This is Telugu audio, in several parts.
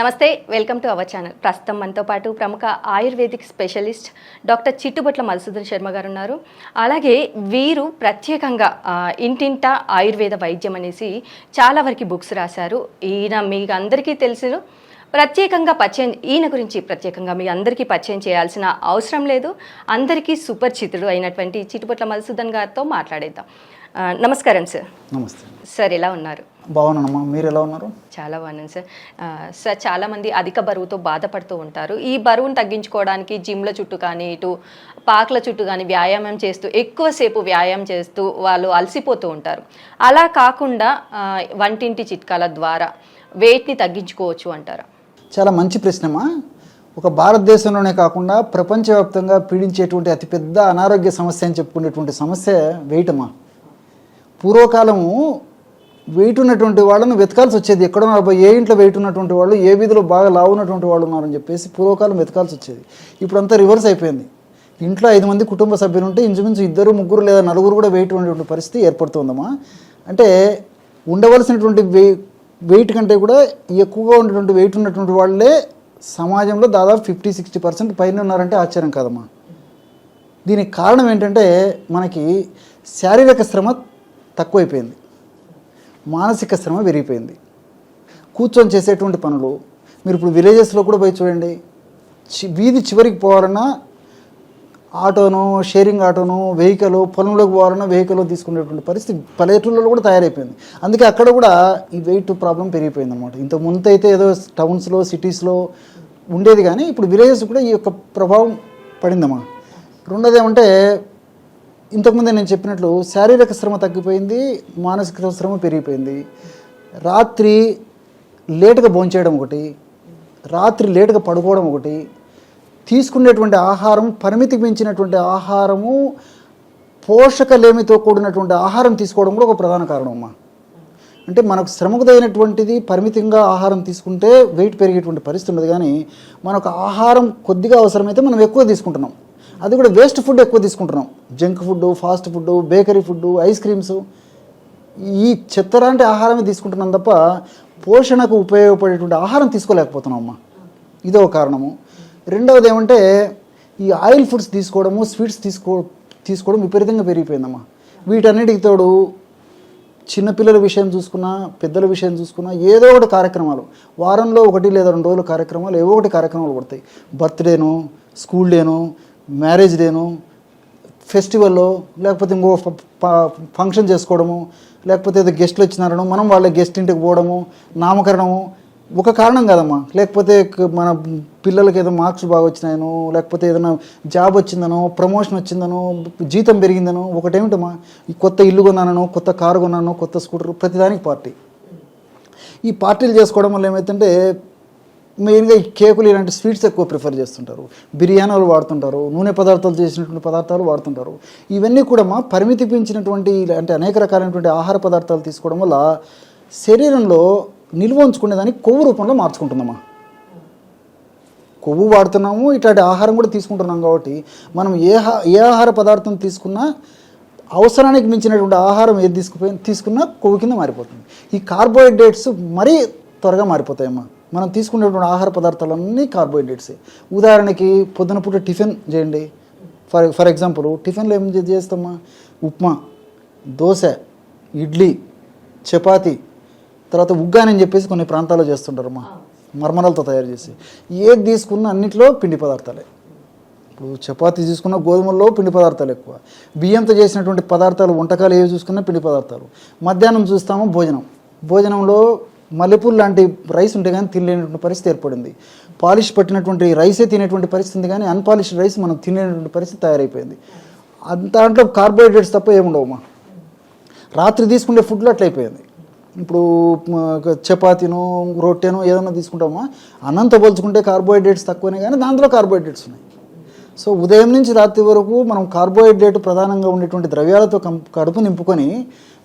నమస్తే వెల్కమ్ టు అవర్ ఛానల్. ప్రస్తుతం మనతో పాటు ప్రముఖ ayurvedic specialist doctor Chittubotla Madhusudan Sharma గారు ఉన్నారు. అలాగే వీరు ప్రత్యేకంగా ఇంటింట ఆయుర్వేద వైద్యం అనేసి చాలా వరకు బుక్స్ రాశారు. ఈయన మీకు అందరికీ తెలుసు ప్రత్యేకంగా పరిచయం ఈయన గురించి ప్రత్యేకంగా మీ అందరికీ పరిచయం చేయాల్సిన అవసరం లేదు. అందరికీ సుపరిచితుడు అయినటువంటి చిట్టుబొట్ల మధుసూదన్ గారితో మాట్లాడేద్దాం. నమస్కారం సార్. నమస్తే. సార్ ఎలా ఉన్నారు? బాగున్నానమ్మా. మీరు ఎలా ఉన్నారు? చాలా బాగున్నాను సార్. సార్ చాలామంది అధిక బరువుతో బాధపడుతూ ఉంటారు. ఈ బరువును తగ్గించుకోవడానికి జిమ్ల చుట్టూ కానీ ఇటు పాకల చుట్టూ కానీ వ్యాయామం చేస్తూ ఎక్కువసేపు వ్యాయామం చేస్తూ వాళ్ళు అలసిపోతూ ఉంటారు. అలా కాకుండా వంటింటి చిట్కాల ద్వారా వెయిట్ని తగ్గించుకోవచ్చు అంటారా. చాలా మంచి ప్రశ్నమా ఒక భారతదేశంలోనే కాకుండా ప్రపంచవ్యాప్తంగా పీడించేటువంటి అతిపెద్ద అనారోగ్య సమస్య అని చెప్పుకునేటువంటి సమస్య వెయిట్ అమ్మా పూర్వకాలము వెయిట్ ఉన్నటువంటి వాళ్ళను వెతకాల్సి వచ్చేది. ఎక్కడ ఏ ఇంట్లో వెయిట్ ఉన్నటువంటి వాళ్ళు ఏ వీధిలో బాగా లావు ఉన్నటువంటి వాళ్ళు ఉన్నారని చెప్పేసి పూర్వకాలం వెతకాల్సి వచ్చేది. ఇప్పుడు అంతా రివర్స్ అయిపోయింది. ఇంట్లో ఐదు మంది కుటుంబ సభ్యులు ఉంటే ఇంచుమించు ఇద్దరు ముగ్గురు లేదా నలుగురు కూడా వెయిట్ ఉండేటువంటి పరిస్థితి ఏర్పడుతుందమ్మా. అంటే ఉండవలసినటువంటి వెయి వెయిట్ కంటే కూడా ఎక్కువగా ఉన్నటువంటి వెయిట్ ఉన్నటువంటి వాళ్ళే సమాజంలో దాదాపు ఫిఫ్టీ సిక్స్టీ పర్సెంట్ పైన ఉన్నారంటే ఆశ్చర్యం కాదమ్మా. దీనికి కారణం ఏంటంటే మనకి శారీరక శ్రమ తక్కువైపోయింది. మానసిక శ్రమ పెరిగిపోయింది. కూర్చొని చేసేటువంటి పనులు. మీరు ఇప్పుడు విలేజెస్లో కూడా పోయి చూడండి. చి వీధి చివరికి పోవాలన్నా ఆటోను షేరింగ్ ఆటోను వెహికల్ పొలంలోకి పోవాలన్నా వెహికల్ తీసుకునేటువంటి పరిస్థితి పల్లెటూళ్ళలో కూడా తయారైపోయింది. అందుకే అక్కడ కూడా ఈ వెయిట్ ప్రాబ్లం పెరిగిపోయింది అనమాట ఇంత ముందు అయితే ఏదో టౌన్స్లో సిటీస్లో ఉండేది కానీ ఇప్పుడు విలేజెస్ కూడా ఈ యొక్క ప్రభావం పడిందమ్మా రెండోది ఏమంటే ఇంతకుముందే నేను చెప్పినట్లు శారీరక శ్రమ తగ్గిపోయింది మానసిక శ్రమ పెరిగిపోయింది. రాత్రి లేటుగా భోంచేయడం ఒకటి రాత్రి లేటుగా పడుకోవడం ఒకటి తీసుకునేటువంటి ఆహారం పరిమితికి మించినటువంటి ఆహారము పోషకలేమితో కూడినటువంటి ఆహారం తీసుకోవడం కూడా ఒక ప్రధాన కారణం అమ్మా. అంటే మనకు శ్రమకు తగినటువంటిది పరిమితంగా ఆహారం తీసుకుంటే వెయిట్ పెరిగేటువంటి పరిస్థితి ఉండదు కానీ మనకు ఆహారం కొద్దిగా అవసరమైతే మనం ఎక్కువ తీసుకుంటున్నాం. అది కూడా వేస్ట్ ఫుడ్ ఎక్కువ తీసుకుంటున్నాం. Junk food fast food bakery food ice creams ఈ చెత్తరాంటి ఆహారమే తీసుకుంటున్నాం తప్ప పోషణకు ఉపయోగపడేటువంటి ఆహారం తీసుకోలేకపోతున్నాం అమ్మా. ఇదో కారణము. రెండవది ఏమంటే ఈ ఆయిల్ ఫుడ్స్ తీసుకోవడము స్వీట్స్ తీసుకో తీసుకోవడం విపరీతంగా పెరిగిపోయిందమ్మా. వీటన్నిటికి తోడు చిన్నపిల్లల విషయం చూసుకున్నా పెద్దల విషయం చూసుకున్నా ఏదో ఒకటి కార్యక్రమాలు. వారంలో ఒకటి లేదా రెండు రోజుల కార్యక్రమాలు ఏవో ఒకటి కార్యక్రమాలు పడతాయి. బర్త్డేను స్కూల్ డేను మ్యారేజ్ డేను ఫెస్టివల్లో లేకపోతే ఇంకో ఫంక్షన్ చేసుకోవడము లేకపోతే ఏదో గెస్ట్లు వచ్చినారను మనం వాళ్ళ గెస్ట్ ఇంటికి పోవడము నామకరణము ఒక కారణం కాదమ్మా. లేకపోతే మన పిల్లలకి ఏదో మార్క్స్ బాగా వచ్చినాయనో లేకపోతే ఏదైనా జాబ్ వచ్చిందనో ప్రమోషన్ వచ్చిందనో జీతం పెరిగిందనో ఒకటేమిటమ్మా ఈ కొత్త ఇల్లు కొన్నానో కొత్త కారు కొన్నానో కొత్త స్కూటర్ ప్రతిదానికి పార్టీ. ఈ పార్టీలు చేసుకోవడం వల్ల ఏమైతుంటే మెయిన్గా ఈ కేకులు ఇలాంటి స్వీట్స్ ఎక్కువ ప్రిఫర్ చేస్తుంటారు. బిర్యానీలు వాడుతుంటారు నూనె పదార్థాలు చేసినటువంటి పదార్థాలు వాడుతుంటారు. ఇవన్నీ కూడా మా పరిమితి పెంచినటువంటి అంటే అనేక రకాలైనటువంటి ఆహార పదార్థాలు తీసుకోవడం వల్ల శరీరంలో నిల్వ ఉంచుకునేదాన్ని కొవ్వు రూపంలో మార్చుకుంటుందమ్మా. కొవ్వు వాడుతున్నాము ఇట్లాంటి ఆహారం కూడా తీసుకుంటున్నాం కాబట్టి మనం ఏ ఏ ఆహార పదార్థం తీసుకున్నా అవసరానికి మించినటువంటి ఆహారం ఏది తీసుకుపోయి తీసుకున్నా కొవ్వు కింద మారిపోతుంది. ఈ కార్బోహైడ్రేట్స్ మరీ త్వరగా మారిపోతాయమ్మా. మనం తీసుకునేటువంటి ఆహార పదార్థాలన్నీ కార్బోహైడ్రేట్సే. ఉదాహరణకి పొద్దున పూట టిఫిన్ చేయండి. ఫర్ ఫర్ ఎగ్జాంపుల్ టిఫిన్లో ఏం చేస్తామా? ఉప్మా దోశ ఇడ్లీ చపాతి తర్వాత ఉగ్గాని అని చెప్పేసి కొన్ని ప్రాంతాల్లో చేస్తుంటారమ్మా. మర్మరాలతో తయారు చేసి. ఏది తీసుకున్న అన్నిట్లో పిండి పదార్థాలే. ఇప్పుడు చపాతీ తీసుకున్న గోధుమల్లో పిండి పదార్థాలు ఎక్కువ. బియ్యంతో చేసినటువంటి పదార్థాలు వంటకాలు ఏవి చూసుకున్నా పిండి పదార్థాలు. మధ్యాహ్నం చూస్తాము? భోజనం. భోజనంలో మల్లెపూలు లాంటి రైస్ ఉంటే కానీ తినలేనటువంటి పరిస్థితి ఏర్పడింది. పాలిష్ పట్టినటువంటి రైసే తినేటువంటి పరిస్థితి ఉంది కానీ అన్పాలిష్డ్ రైస్ మనం తినేటువంటి పరిస్థితి తయారైపోయింది. అంత దాంట్లో కార్బోహైడ్రేట్స్ తప్ప ఏముండవమ్మా. రాత్రి తీసుకునే ఫుడ్లో అట్లయిపోయింది. ఇప్పుడు చపాతీనో రొట్టెనో ఏదైనా తీసుకుంటామా? అన్నంతో పోల్చుకుంటే కార్బోహైడ్రేట్స్ తక్కువనే కానీ దాంట్లో కార్బోహైడ్రేట్స్ ఉన్నాయి. సో ఉదయం నుంచి రాత్రి వరకు మనం కార్బోహైడ్రేట్ ప్రధానంగా ఉండేటువంటి ద్రవ్యాలతో కం కడుపు నింపుకొని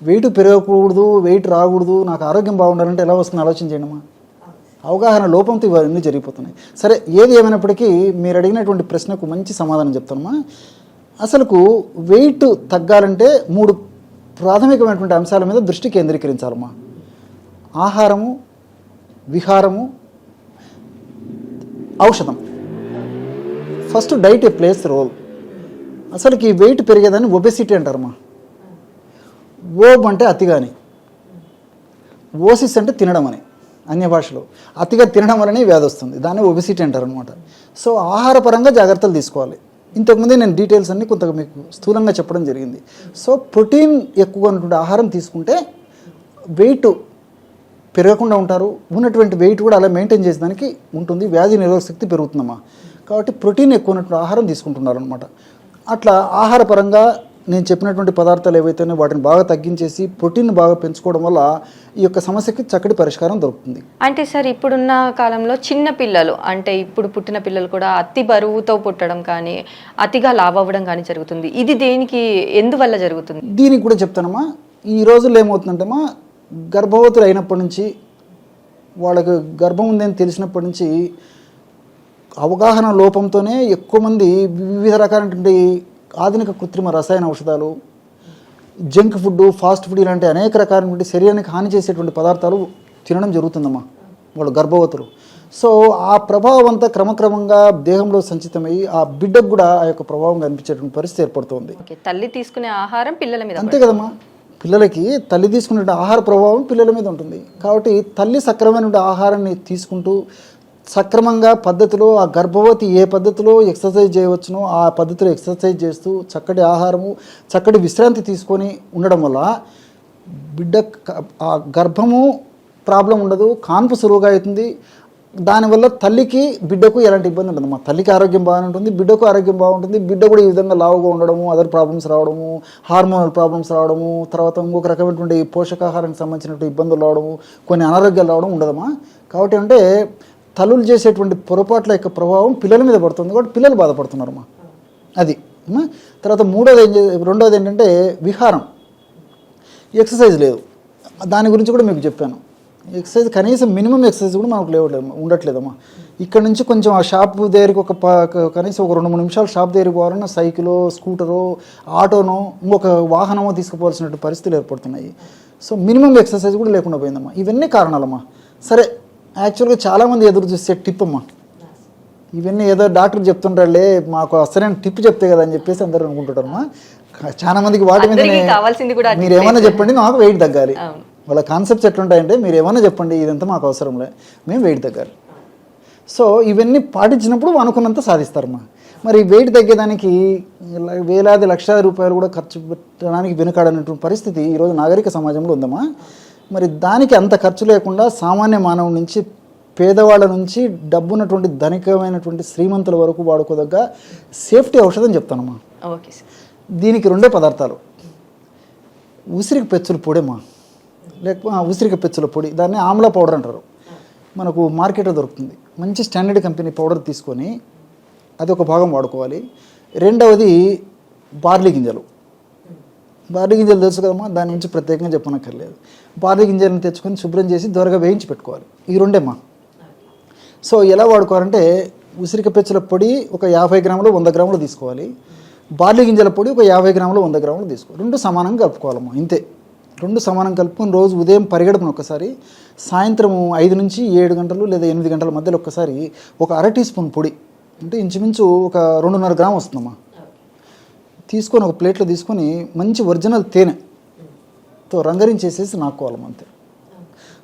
వెయిట్ పెరగకూడదు వెయిట్ రాకూడదు నాకు ఆరోగ్యం బాగుండాలంటే ఎలా వస్తుంది ఆలోచన అమ్మా. అవగాహన లోపంతో ఇవన్నీ జరిగిపోతున్నాయి. సరే ఏది ఏమైనప్పటికీ మీరు అడిగినటువంటి ప్రశ్నకు మంచి సమాధానం చెప్తానమ్మా అసలుకు వెయిట్ తగ్గాలంటే మూడు ప్రాథమికమైనటువంటి అంశాల మీద దృష్టి కేంద్రీకరించాలమ్మా ఆహారము విహారము ఔషధం. ఫస్ట్ డైట్ ఏ ప్లేస్ రోల్? అసలుకి వెయిట్ పెరిగేదాన్ని ఒబెసిటీ అంటారమ్మా. ఓబ్ అంటే అతిగాని ఓసిస్ అంటే తినడం అని అన్య భాషలో. అతిగా తినడం వలనే వ్యాధి వస్తుంది. దాన్ని ఒబెసిటీ అంటారు అనమాట సో ఆహారపరంగా జాగ్రత్తలు తీసుకోవాలి. ఇంతకుముందే నేను డీటెయిల్స్ అన్ని కొంత మీకు స్థూలంగా చెప్పడం జరిగింది. సో ప్రోటీన్ ఎక్కువగా ఉన్నటువంటి ఆహారం తీసుకుంటే వెయిట్ పెరగకుండా ఉంటారు. ఉన్నటువంటి వెయిట్ కూడా అలా మెయింటైన్ చేసేదానికి ఉంటుంది. వ్యాధి నిరోధక శక్తి పెరుగుతుందమ్మా. కాబట్టి ప్రోటీన్ ఎక్కువ ఉన్నటువంటి ఆహారం తీసుకుంటున్నారు అనమాట అట్లా ఆహారపరంగా నేను చెప్పినటువంటి పదార్థాలు ఏవైతేనే వాటిని బాగా తగ్గించేసి ప్రోటీన్ బాగా పెంచుకోవడం వల్ల ఈ యొక్క సమస్యకి చక్కటి పరిష్కారం దొరుకుతుంది. అంటే సార్ ఇప్పుడున్న కాలంలో చిన్న పిల్లలు అంటే ఇప్పుడు పుట్టిన పిల్లలు కూడా అతి బరువుతో పుట్టడం కానీ అతిగా లావ్ అవ్వడం కానీ జరుగుతుంది. ఇది దేనికి ఎందువల్ల జరుగుతుంది? దీనికి కూడా చెప్తానమ్మా. ఈ రోజుల్లో ఏమవుతుందంటేమా గర్భవతులు అయినప్పటి నుంచి వాళ్ళకి గర్భం ఉందని తెలిసినప్పటి నుంచి అవగాహన లోపంతోనే ఎక్కువ మంది వివిధ రకాలైనటువంటి ఆధునిక కృత్రిమ రసాయన ఔషధాలు జంక్ ఫుడ్ ఫాస్ట్ ఫుడ్ ఇలాంటి అనేక రకాలైనటువంటి శరీరానికి హాని చేసేటువంటి పదార్థాలు తినడం జరుగుతుందమ్మా వాళ్ళు గర్భవతులు. సో ఆ ప్రభావం అంతా క్రమక్రమంగా దేహంలో సంచితమై ఆ బిడ్డకు కూడా ఆ యొక్క ప్రభావం కనిపించేటువంటి పరిస్థితి ఏర్పడుతుంది. తల్లి తీసుకునే ఆహారం పిల్లల మీద అంతే కదమ్మా. పిల్లలకి తల్లి తీసుకునే ఆహార ప్రభావం పిల్లల మీద ఉంటుంది. కాబట్టి తల్లి సక్రమైన ఆహారాన్ని తీసుకుంటూ సక్రమంగా పద్ధతిలో ఆ గర్భవతి ఏ పద్ధతిలో ఎక్సర్సైజ్ చేయవచ్చునో ఆ పద్ధతిలో ఎక్సర్సైజ్ చేస్తూ చక్కటి ఆహారము చక్కటి విశ్రాంతి తీసుకొని ఉండడం వల్ల బిడ్డ ఆ గర్భము ప్రాబ్లం ఉండదు కాన్పు సులువుగా అవుతుంది. దానివల్ల తల్లికి బిడ్డకు ఎలాంటి ఇబ్బంది ఉండదు. మా తల్లికి ఆరోగ్యం బాగానే బిడ్డకు ఆరోగ్యం బాగుంటుంది. బిడ్డ కూడా ఈ విధంగా లావుగా ఉండడము అదర్ ప్రాబ్లమ్స్ రావడము హార్మోనల్ ప్రాబ్లమ్స్ రావడము తర్వాత ఇంకొక రకమైనటువంటి పోషకాహారానికి సంబంధించినటువంటి ఇబ్బందులు రావడము కొన్ని అనారోగ్యాలు రావడం ఉండదమ్మా. కాబట్టి అంటే తల్లులు చేసేటువంటి పొరపాట్ల యొక్క ప్రభావం పిల్లల మీద పడుతుంది కాబట్టి పిల్లలు బాధపడుతున్నారమ్మా. అది. తర్వాత మూడోది ఏం రెండోది ఏంటంటే విహారం. ఎక్సర్సైజ్ లేదు. దాని గురించి కూడా మీకు చెప్పాను. ఎక్సర్సైజ్ కనీసం మినిమం ఎక్సర్సైజ్ కూడా మనకు లేవట్లేదు ఉండట్లేదమ్మా. ఇక్కడ నుంచి కొంచెం ఆ షాప్ దగ్గరికి ఒక ప- కనీసం ఒక రెండు మూడు నిమిషాలు షాప్ దగ్గరికి పోవాలన్నా సైకిలో స్కూటరో ఆటోనో ఇంకొక వాహనమో తీసుకుపోవాల్సినటువంటి పరిస్థితులు ఏర్పడుతున్నాయి. సో మినిమం ఎక్సర్సైజ్ కూడా లేకుండా పోయిందమ్మా. ఇవన్నీ కారణాలమ్మా. సరే యాక్చువల్గా చాలామంది ఎదురు చూసే టిప్ అమ్మా. ఇవన్నీ ఏదో డాక్టర్ చెప్తుంటారులే మాకు అసలైన టిప్ చెప్తే కదా అని చెప్పేసి అందరూ అనుకుంటుంటారమ్మా. చాలా మందికి వాటి మీద మీరు ఏమన్నా చెప్పండి మాకు వెయిట్ తగ్గాలి. వాళ్ళ కాన్సెప్ట్స్ ఎట్లుంటాయంటే మీరు ఏమన్నా చెప్పండి ఇదంతా మాకు అవసరంలే మేము వెయిట్ తగ్గాలి. సో ఇవన్నీ పాటించినప్పుడు అనుకున్నంత సాధిస్తారమ్మా. మరి వెయిట్ తగ్గేదానికి వేలాది లక్షలాది రూపాయలు కూడా ఖర్చు పెట్టడానికి వెనుకాడనటువంటి పరిస్థితి ఈరోజు నాగరిక సమాజంలో ఉందమ్మా. మరి దానికి అంత ఖర్చు లేకుండా సామాన్య మానవుడి నుంచి పేదవాళ్ళ నుంచి డబ్బున్నటువంటి ధనికమైనటువంటి శ్రీమంతుల వరకు వాడుకోదగ్గ సేఫ్టీ ఔషధం చెప్తానమ్మా. ఓకే దీనికి రెండే పదార్థాలు. ఉసిరిక పెచ్చుల పొడిమా? లేకపోతే ఉసిరిక పెచ్చుల పొడి దాన్ని ఆమ్లా పౌడర్ అంటారు. మనకు మార్కెట్లో దొరుకుతుంది. మంచి స్టాండర్డ్ కంపెనీ పౌడర్ తీసుకొని అది ఒక భాగం వాడుకోవాలి. రెండవది బార్లీ గింజలు. బార్లీ గింజలు తెలుసు కదమ్మా దాని నుంచి ప్రత్యేకంగా చెప్పనక్కర్లేదు. బార్లీ గింజలను తెచ్చుకొని శుభ్రం చేసి దొరగా వేయించి పెట్టుకోవాలి. ఈ రెండేమ్మా. సో ఎలా వాడుకోవాలంటే ఉసిరిక పెచ్చల పొడి ఒక యాభై గ్రాములు వంద గ్రాములు తీసుకోవాలి. బార్లీ గింజల పొడి ఒక యాభై గ్రాములు వంద గ్రాములు తీసుకోవాలి. రెండు సమానంగా కలుపుకోవాలమ్మా ఇంతే. రెండు సమానం కలుపుకొని రోజు ఉదయం పరిగెడపను ఒకసారి సాయంత్రం ఐదు నుంచి ఏడు గంటలు లేదా ఎనిమిది గంటల మధ్యలో ఒక్కసారి ఒక అర టీ స్పూన్ పొడి అంటే ఇంచుమించు ఒక రెండున్నర గ్రాము వస్తుందమ్మా. తీసుకొని ఒక ప్లేట్లో తీసుకొని మంచి ఒరిజినల్ తేనెతో రంగరించేసేసి నాక్కోవాలమ్మా అంతే.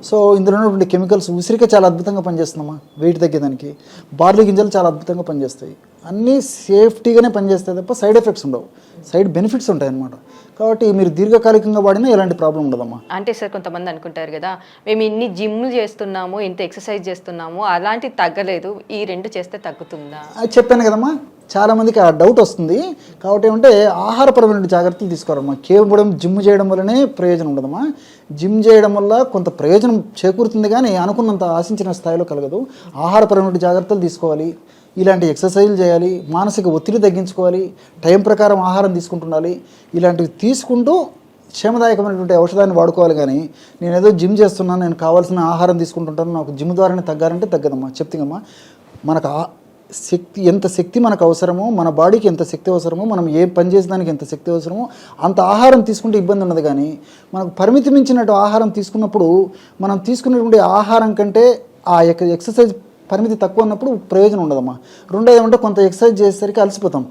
సో ఇందులో ఉన్నటువంటి కెమికల్స్ ఉసిరిక చాలా అద్భుతంగా పనిచేస్తుందమ్మా వెయిట్ తగ్గేదానికి. బార్లీ గింజలు చాలా అద్భుతంగా పనిచేస్తాయి. అన్నీ సేఫ్టీగానే పనిచేస్తాయి తప్ప సైడ్ ఎఫెక్ట్స్ ఉండవు. సైడ్ బెనిఫిట్స్ ఉంటాయి అన్నమాట కాబట్టి మీరు దీర్ఘకాలికంగా వాడినా ఎలాంటి ప్రాబ్లం ఉండదమ్మా. అంటే సార్ కొంతమంది అనుకుంటారు కదా మేము ఇన్ని జిమ్లు చేస్తున్నాము ఇంత ఎక్సర్సైజ్ చేస్తున్నాము అలాంటి తగ్గలేదు ఈ రెండు చేస్తే తగ్గుతుందా? అది చెప్పాను కదమ్మా చాలా మందికి ఆ డౌట్ వస్తుంది. కాబట్టి ఏమంటే ఆహారపరమైన జాగ్రత్తలు తీసుకోవాలమ్మా కేవలం జిమ్ చేయడం వల్లనే ప్రయోజనం ఉండదమ్మా. జిమ్ చేయడం వల్ల కొంత ప్రయోజనం చేకూరుతుంది కానీ అనుకున్నంత ఆశించిన స్థాయిలో కలగదు. ఆహారపరమైన జాగ్రత్తలు తీసుకోవాలి. ఇలాంటి ఎక్సర్సైజ్లు చేయాలి మానసిక ఒత్తిడి తగ్గించుకోవాలి టైం ప్రకారం ఆహారం తీసుకుంటుండాలి ఇలాంటివి తీసుకుంటూ క్షేమదాయకమైనటువంటి ఔషధాన్ని వాడుకోవాలి కానీ నేను ఏదో జిమ్ చేస్తున్నాను నేను కావాల్సిన ఆహారం తీసుకుంటుంటాను నాకు జిమ్ ద్వారానే తగ్గాలంటే తగ్గదమ్మా చెప్తుందమ్మా మనకు ఆ శక్తి ఎంత శక్తి మనకు అవసరమో మన బాడీకి ఎంత శక్తి అవసరమో మనం ఏ పని చేసేదానికి ఎంత శక్తి అవసరమో అంత ఆహారం తీసుకుంటే ఇబ్బంది ఉండదు కానీ మనకు పరిమితి మించినట్టు ఆహారం తీసుకున్నప్పుడు మనం తీసుకునేటువంటి ఆహారం కంటే ఆ యొక్క ఎక్సర్సైజ్ పరిమితి తక్కువ ఉన్నప్పుడు ప్రయోజనం ఉండదమ్మా. రెండోది ఏమంటే కొంత ఎక్సర్సైజ్ చేసేసరికి అలసిపోతాం.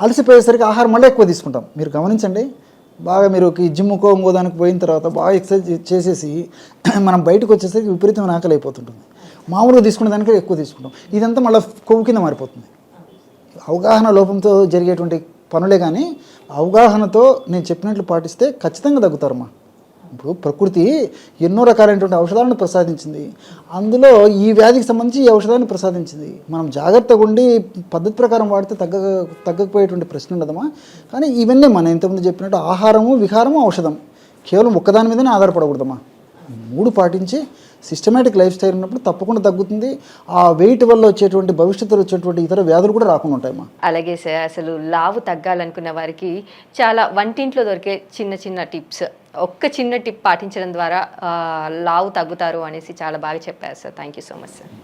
అలసిపోయేసరికి ఆహారం మళ్ళీ ఎక్కువ తీసుకుంటాం. మీరు గమనించండి బాగా మీరు ఒక ఈ జిమ్కో ఇంకో దానికి పోయిన తర్వాత బాగా ఎక్సర్సైజ్ చేసేసి మనం బయటకు వచ్చేసరికి విపరీతమైన ఆకలి అయిపోతుంటుంది. మామూలుగా తీసుకునే దానికంటే ఎక్కువ తీసుకుంటాం. ఇదంతా మళ్ళీ కొవ్వు కింద మారిపోతుంది. అవగాహన లోపంతో జరిగేటువంటి పనులే కానీ అవగాహనతో నేను చెప్పినట్లు పాటిస్తే ఖచ్చితంగా తగ్గుతారమ్మా. ఇప్పుడు ప్రకృతి ఎన్నో రకాలైనటువంటి ఔషధాలను ప్రసాదించింది. అందులో ఈ వ్యాధికి సంబంధించి ఈ ఔషధాన్ని ప్రసాదించింది. మనం జాగ్రత్తగా ఉండి పద్ధతి ప్రకారం వాడితే తగ్గ తగ్గకపోయేటువంటి ప్రశ్న ఉండదమ్మా. కానీ ఇవన్నీ మనం ఇంతకుముందు చెప్పినట్టు ఆహారము విహారము ఔషధం కేవలం ఒక్కదాని మీదనే ఆధారపడకూడదమ్మా. మూడు పాటించి సిస్టమేటిక్ లైఫ్ స్టైల్ ఉన్నప్పుడు తప్పకుండా తగ్గుతుంది. ఆ వెయిట్ వల్ల వచ్చేటువంటి భవిష్యత్తులో వచ్చేటువంటి ఇతర వ్యాధులు కూడా రాకుండా ఉంటాయమ్మా. అలాగే సార్ అసలు లావు తగ్గాలనుకున్న వారికి చాలా వంటింట్లో దొరికే చిన్న చిన్న టిప్స్. ఒక్క చిన్న టిప్ పాటించడం ద్వారా లావు తగ్గుతారు అనేసి చాలా బాగా చెప్పారు sir. Thank you so much sir